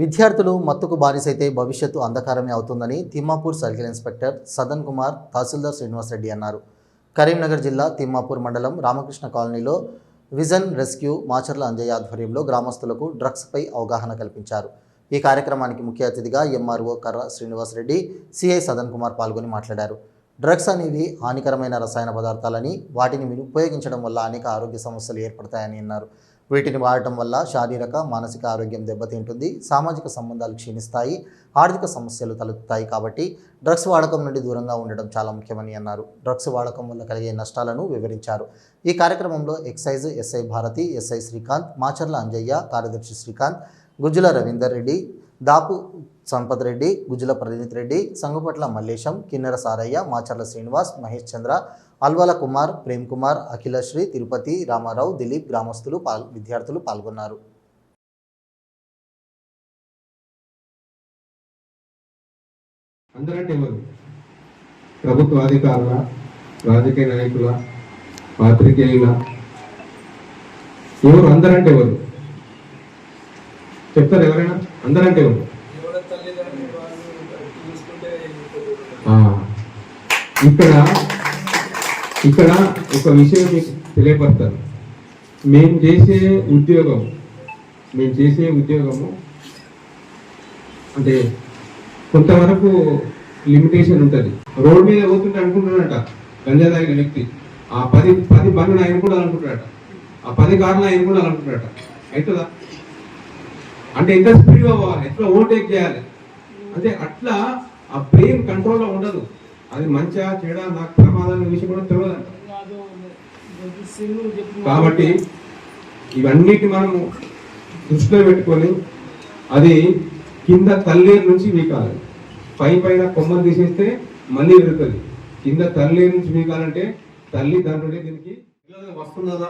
విద్యార్థులు మత్తుకు బానిసైతే భవిష్యత్తు అంధకారమే అవుతుందని తిమ్మాపూర్ సర్కిల్ ఇన్స్పెక్టర్ సదన్ కుమార్ తహసీల్దార్ శ్రీనివాసరెడ్డి అన్నారు. కరీంనగర్ జిల్లా తిమ్మాపూర్ మండలం రామకృష్ణ కాలనీలో విజన్ రెస్క్యూ మాచర్ల అంజయ్య ఆధ్వర్యంలో గ్రామస్తులకు డ్రగ్స్పై అవగాహన కల్పించారు. ఈ కార్యక్రమానికి ముఖ్య అతిథిగా ఎంఆర్ఓ కర్ర శ్రీనివాసరెడ్డి సిఐ సదన్ కుమార్ పాల్గొని మాట్లాడారు. డ్రగ్స్ అనేవి హానికరమైన రసాయన పదార్థాలని వాటిని ఉపయోగించడం వల్ల అనేక ఆరోగ్య సమస్యలు ఏర్పడతాయని అన్నారు. వీటిని వాడటం వల్ల శారీరక మానసిక ఆరోగ్యం దెబ్బతింటుంది సామాజిక సంబంధాలు క్షీణిస్తాయి ఆర్థిక సమస్యలు తలెత్తుతాయి కాబట్టి డ్రగ్స్ వాడకం నుండి దూరంగా ఉండడం చాలా ముఖ్యమని అన్నారు. డ్రగ్స్ వాడకం వల్ల కలిగే నష్టాలను వివరించారు. ఈ కార్యక్రమంలో excise SI Bharathi SI Srikanth Macharla Anjaiah కార్యదర్శి శ్రీకాంత్ గుజ్జుల రవీందర్ రెడ్డి దాపు సంపత్ రెడ్డి గుజ్జుల ప్రదీత్ రెడ్డి సంగుపట్ల మల్లేశం కిన్నెర సారయ్య మాచర్ల శ్రీనివాస్ మహేష్ చంద్ర అల్వాల కుమార్ ప్రేమ్ కుమార్ అఖిలశ్రీ తిరుపతి రామారావు దిలీప్ గ్రామస్తులు పాల్ విద్యార్థులు పాల్గొన్నారు. అందరంటే ఎవరు? ప్రభుత్వ అధికారుల రాజకీయ నాయకుల పాత్రికేయుల? ఎవరు అందరంటే ఎవరు? చెప్తారు ఎవరైనా? అందరంటే ఇక్కడ ఇక్కడ ఒక విషయం మీకు తెలియపడతాను మేము చేసే ఉద్యోగం మేము చేసే ఉద్యోగము అంటే కొంతవరకు లిమిటేషన్ ఉంటుంది. రోడ్ మీద పోతుంటే అనుకుంటున్నాడట గంజా తాగిన వ్యక్తి. ఆ పది పది బండ్లు ఆయన కూడా అనుకుంటాడట ఆ పది కార్లు ఆయన కూడా అనుకుంటాడట అవుతుందా అంటే ఎంత స్పీడ్గా పోవాలి ఎట్లా ఓవర్టేక్ చేయాలి? అంటే అట్లా ఆ బ్రెయిన్ కంట్రోల్లో ఉండదు. అది మంచిగా చెడా నాకు ప్రమాదం అనే విషయం కూడా తెలియదు కాబట్టి ఇవన్నిటి మనము దృష్టిలో పెట్టుకొని అది కింద తల్లేరు నుంచి వీకాలి. పై పైన కొమ్మలు తీసేస్తే మళ్ళీ వెళ్తుంది కింద తల్లేరు నుంచి వీకాలంటే తల్లి దాంట్లో దీనికి వస్తుందా?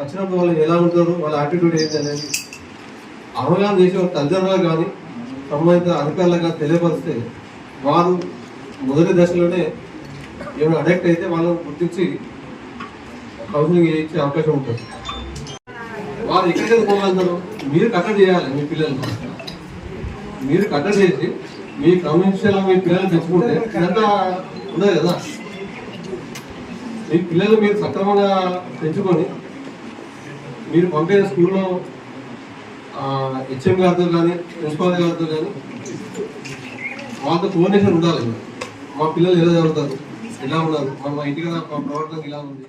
వచ్చినప్పుడు వాళ్ళు ఎలా ఉంటారు? వాళ్ళ యాటిట్యూడ్ ఏంటి అనేది అవగాహన చేసే తల్లిదండ్రులు కానీ సంబంధిత అధికారులకు కానీ తెలియపరిస్తే వారు మొదటి దశలోనే ఏమైనా అడెక్ట్ అయితే వాళ్ళని గుర్తించి కౌన్సిలింగ్ చేయించే అవకాశం ఉంటుంది. వారు ఎక్కడికి పోగలుగుతారు? మీరు కట్టడి చేయాలి మీ పిల్లల్ని. మీరు కట్టడి చేసి మీ క్రమశిక్షణ మీ పిల్లల్ని తెచ్చుకుంటే ఎంత ఉండదు కదా. మీ పిల్లలు మీరు సక్రమంగా పెంచుకొని మీరు పంపే స్కూల్లో హెచ్ఎం గారితో కానీ ప్రిన్సిపాల్ గారితో కానీ వాళ్ళతో కోఆర్డినేషన్ ఉండాలి. మా పిల్లలు ఎలా చదువుతారు ఎలా ఉన్నారు మా ఇంటికి మా ప్రవర్తన ఇలా ఉంది?